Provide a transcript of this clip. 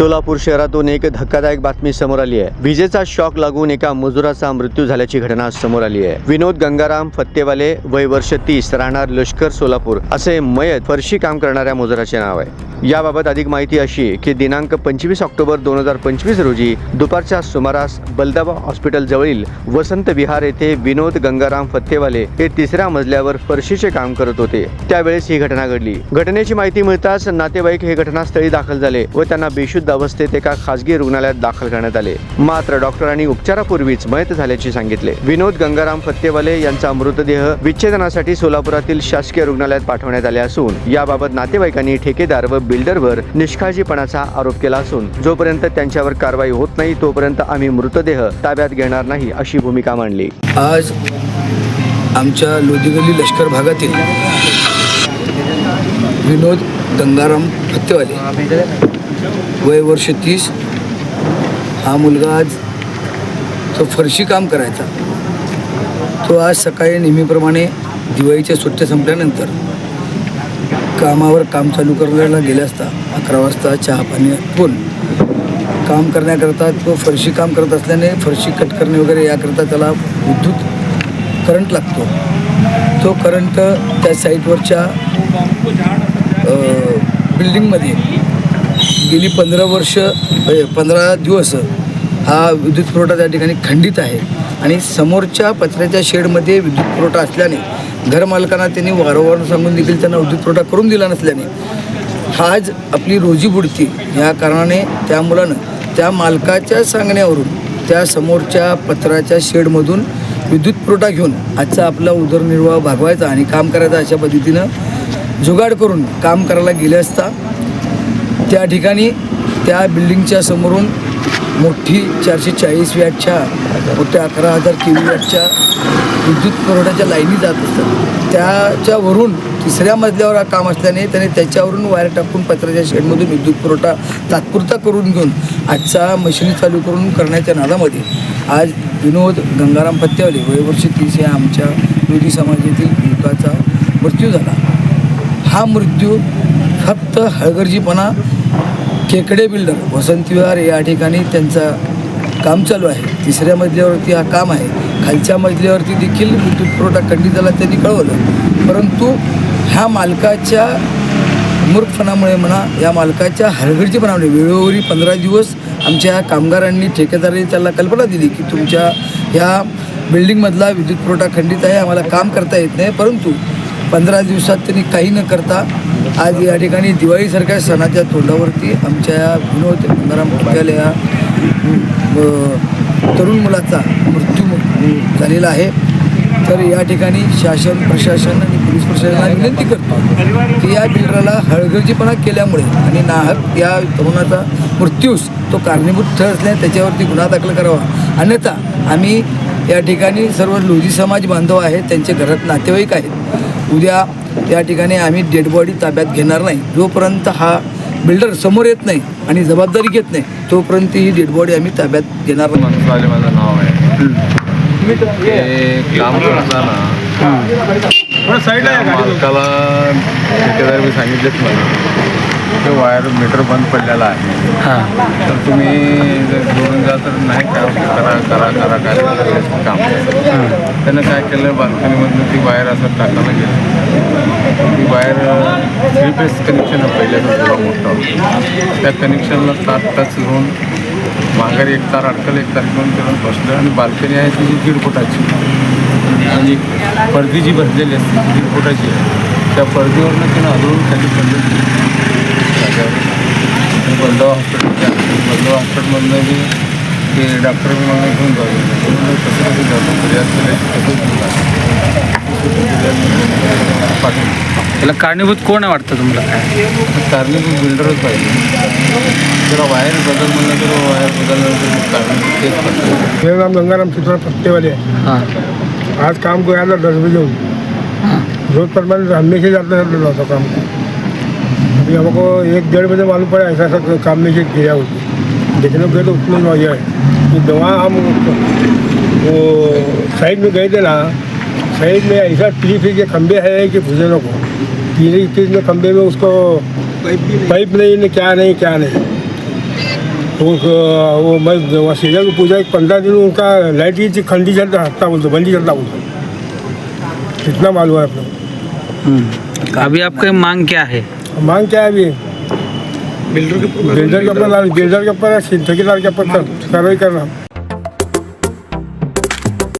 सोलापूर शहरातून एक धक्कादायक बातमी समोर आली आहे. विजेचा शॉक लागून एका मजुराचा मृत्यू झाल्याची घटना समोर आली आहे. विनोद गंगाराम फत्तेवाले वय वर्ष तीस राहणार लष्कर सोलापूर असे मयत फरशी काम करणाऱ्या मजुराचे नाव आहे. याबाबत अधिक माहिती अशी की दिनांक पंचवीस ऑक्टोबर दोन हजार पंचवीस रोजी दुपारच्या सुमारास बलदाबा हॉस्पिटल जवळील वसंत विहार येथे विनोद गंगाराम फत्तेवाले हे तिसऱ्या मजल्यावर फरशीचे काम करत होते. त्यावेळेस ही घटना घडली. घटनेची माहिती मिळताच नातेवाईक हे घटनास्थळी दाखल झाले व त्यांना बेशुद्ध अवस्थेत एका खासगी रुग्णालयात दाखल करण्यात आले. मात्र डॉक्टरांनी उपचारापूर्वीच मयत झाल्याचे सांगितले. विनोद गंगाराम फत्तेवाले यांचा मृतदेह विच्छेदनासाठी सोलापुरातील शासकीय रुग्णालयात पाठवण्यात आले असून याबाबत नातेवाईकांनी ठेकेदार व बिल्डरवर निष्काळजीपणाचा आरोप केला असून जोपर्यंत त्यांच्यावर कारवाई होत नाही तोपर्यंत आम्ही मृतदेह ताब्यात घेणार नाही अशी भूमिका मांडली. आज आमच्या लोधिगल्ली लष्कर भागातील विनोद गंगाराम फत्तेवाले वय वर्ष तीस हा मुलगा आज तो फरशी काम करायचा. तो आज सकाळी नेहमीप्रमाणे दिवाळीच्या सुट्ट्या संपल्यानंतर कामावर काम चालू करायला गेले असता अकरा वाजता चहा पाणी पोल. काम करण्याकरता तो फरशी काम करत असल्याने फरशी कट करणे वगैरे याकरता त्याला विद्युत करंट लागतो. तो करंट त्या साईटवरच्या बिल्डिंगमध्ये गेली पंधरा वर्ष पंधरा दिवस हा विद्युत पुरवठा त्या ठिकाणी खंडित आहे. आणि समोरच्या पत्र्याच्या शेडमध्ये विद्युत पुरवठा असल्याने घरमालकांना त्यांनी वारंवार सांगून देखील त्यांना विद्युत पुरवठा करून दिला नसल्याने आज आपली रोजी बुडती. या कारणाने त्या मुलानं त्या मालकाच्या सांगण्यावरून त्या समोरच्या पत्राच्या शेडमधून विद्युत पुरवठा घेऊन आजचा आपला उदरनिर्वाह भागवायचा आणि काम करायचा अशा पद्धतीनं जुगाड करून काम करायला गेले असता त्या ठिकाणी त्या बिल्डिंगच्या समोरून मोठी चारशे चाळीस वॅटच्या मोठ्या अकरा हजार के व्ही वॅटच्या विद्युत पुरवठ्याच्या लाईनी जात असतात. त्याच्यावरून तिसऱ्या मजल्यावर हा काम असल्याने त्याने त्याच्यावरून वायर टाकून पत्राच्या शेडमधून विद्युत पुरवठा तात्पुरता करून घेऊन आजचा मशिनी चालू करून करण्याच्या नादामध्ये आज विनोद गंगाराम पत्तेवाले वयवर्ष तीस या आमच्या विरोधी समाजातील युवकाचा मृत्यू झाला. हा मृत्यू फक्त हळगर्जीपणा केकडे बिल्डर वसंत विहार या ठिकाणी त्यांचा काम चालू आहे. तिसऱ्या मजल्यावरती हा काम आहे. खालच्या मजल्यावरती देखील विद्युत पुरवठा खंडित झाला त्यांनी कळवलं. परंतु ह्या मालकाच्या मूर्खपणामुळे म्हणा या मालकाच्या हरगडजीपणामुळे वेळोवेळी पंधरा दिवस आमच्या कामगारांनी ठेकेदारांनी त्याला कल्पना दिली की तुमच्या ह्या बिल्डिंगमधला विद्युत पुरवठा खंडित आहे आम्हाला काम करता येत नाही. परंतु पंधरा दिवसात त्यांनी काही न करता आज या ठिकाणी दिवाळीसारख्या सणाच्या तोंडावरती आमच्या या विनोद गंगाराम पट्याले या तरुण मुलाचा मृत्यू झालेला आहे. तर या ठिकाणी शासन प्रशासन आणि पोलीस प्रशासनाला विनंती करतो की या बिल्डरला हळगर्जीपणा केल्यामुळे आणि नाहक या तरुणाचा मृत्यूस तो कारणीभूत ठर असल्याने त्याच्यावरती गुन्हा दाखल करावा. अन्यथा आम्ही या ठिकाणी सर्व लोधी समाज बांधव आहेत त्यांचे घरात नातेवाईक आहेत. उद्या या ठिकाणी आम्ही डेड बॉडी ताब्यात घेणार नाही. जोपर्यंत हा बिल्डर समोर येत नाही आणि जबाबदारी घेत नाही तोपर्यंत ही डेड बॉडी आम्ही ताब्यात घेणार नाही. माझं नाव आहे. काम करताना मालकाला ठेकेदार मी सांगितलेच मला. ते वायर मीटर बंद पडलेला आहे. तर तुम्ही जर जोडून जा तर नाही काम करा करा करा काय करायचं काम. त्यानं काय केलं? बाल्कनीमधनं ती वायर असं टाकायला गेलं. ती वायर थ्री फेस कनेक्शन आहे पहिल्याचं थोडा मोठं. त्या कनेक्शनला तार टच घेऊन माघारी एक तार अडकल एक तार घेऊन त्याला बसलं आणि बाल्कनी आहे ती दीड फुटाची आणि पडदी जी भरलेली असते दीड फुटाची आहे त्या पडदीवरनं तिनं आदळून खाली पडलं. बलदाव हॉस्पिटल बलदाव हॉस्पिटलमधनं बी ते डॉक्टर मला घेऊन जाऊ कसं कसं जातो फिर्याद करायची कसं फिर्याद पाठवून त्याला कारणीभूत कोण आहे वाटतं तुम्हाला? काय कारणीभूत बिल्डरच पाहिजे. जरा वायर बदल म्हणलं तर वायर बदलल्यानंतर कारणीभूत तेच पाहिजे मेरा नाम गंगाराम चित्रा पत्ते वाले हैं. हां आज काम को आया था दस बजे हूँ. रोज पर मैं हमेशा जाते रहता काम. को अभी हमको एक डेढ़ बजे मालूम पड़ा ऐसा ऐसा काम में से गिरा होती देखने गए तो उसमें नौया है। तो दवा हम वो साइड में गए थे ना साइड में ऐसा तीस के खंबे है कि भुजनों को। तीन तीस में खंबे में उसको पाइप नहीं। न क्या नहीं क्या नहीं। वो वो मैं वो सीज़न की पूजा एक पंद्रह दिन उनका लाइट की थी खंडी चलता हफ़्ता बोलते बंदी चलता बोलते। कितना मालूम है अपना। अभी आपकी मांग क्या है? मांग क्या है अभी? बिल्डर के ऊपर बिल्डर के ऊपर बिल्डर के ऊपर ठेकेदार के ऊपर कार्रवाई करना।